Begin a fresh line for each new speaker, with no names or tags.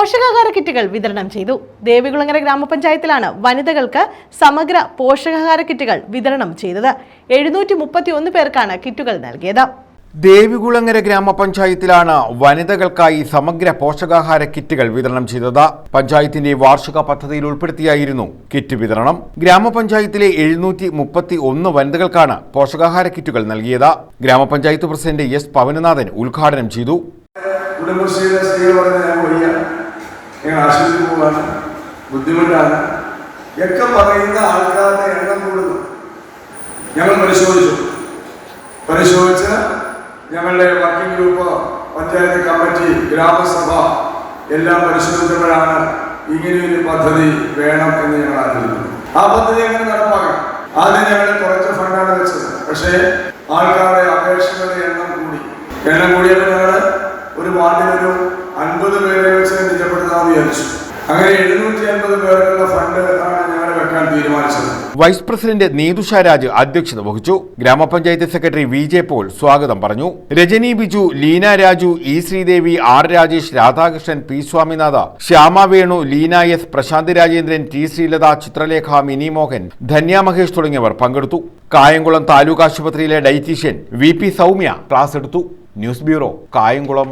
പോഷകാഹാര കിറ്റുകൾ വിതരണം ചെയ്തു. ദേവികുളങ്ങര ഗ്രാമപഞ്ചായത്തിലാണ് വനിതകൾക്ക് സമഗ്ര പോഷകാഹാര കിറ്റുകൾ വിതരണം ചെയ്തത്. എഴുന്നൂറ്റി മുപ്പത്തി ഒന്ന് പേർക്കാണ് കിറ്റുകൾ നൽകിയത്.
ദേവികുളങ്ങര ഗ്രാമപഞ്ചായത്തിലാണ് വനിതകൾക്കായി സമഗ്ര പോഷകാഹാര കിറ്റുകൾ വിതരണം ചെയ്തത്. പഞ്ചായത്തിന്റെ വാർഷിക പദ്ധതിയിൽ ഉൾപ്പെടുത്തിയായിരുന്നു കിറ്റ് വിതരണം. ഗ്രാമപഞ്ചായത്തിലെ എഴുന്നൂറ്റി മുപ്പത്തി ഒന്ന് വനിതകൾക്കാണ് പോഷകാഹാര കിറ്റുകൾ നൽകിയത്. ഗ്രാമപഞ്ചായത്ത് പ്രസിഡന്റ് എസ് പവനനാഥൻ ഉദ്ഘാടനം ചെയ്തു.
കുടുംബശ്രീയിലെ സ്ത്രീകൾ പറഞ്ഞ ഞാൻ വയ്യ ഞങ്ങൾ ആശുപത്രി പോവാണ്. ബുദ്ധിമുട്ടാണ്. ഒക്കെ പറയുന്ന ആൾക്കാരുടെ എണ്ണം കൂടുന്നു. ഞങ്ങൾ പരിശോധിച്ചു. പരിശോധിച്ച് ഞങ്ങളുടെ working group panchayat committee gramasabha എല്ലാം പരിശോധിച്ചപ്പോഴാണ് ഇങ്ങനെയൊരു പദ്ധതി വേണം എന്ന് ഞങ്ങൾ ആലോചിക്കുന്നു ആ പദ്ധതി എങ്ങനെ നടപ്പാക്കാം? ആദ്യം ഞങ്ങൾ കുറച്ച് ഫണ്ടാണ് വെച്ചത്. പക്ഷേ ആൾക്കാരുടെ അപേക്ഷകളുടെ എണ്ണം കൂടി. എണ്ണം കൂടിയപ്പോൾ ഞങ്ങൾ ഒരു വാർഡിലൊരു അൻപത് പേരെ വെച്ച് വിചാരിച്ചു അങ്ങനെ എഴുന്നൂറ്റി അൻപത് പേർക്കുള്ള ഫണ്ട് വെക്കാൻ
വൈസ് പ്രസിഡന്റ് രാജ് അധ്യക്ഷത വഹിച്ചു. ഗ്രാമപഞ്ചായത്ത് സെക്രട്ടറി വി ജെ പോൾ സ്വാഗതം പറഞ്ഞു. Rajani Biju Leena Raju E Sreedevi R Rajesh Radhakrishnan P Swaminatha Shyama Venu Leena S Prashanth Rajendran T Sreelatha Chithralekha Mini Mohan Dhanya Mahesh തുടങ്ങിയവർ പങ്കെടുത്തു. കായംകുളം താലൂക്ക് ആശുപത്രിയിലെ dietitian V P Soumya class എടുത്തു. News bureau Kayamkulam.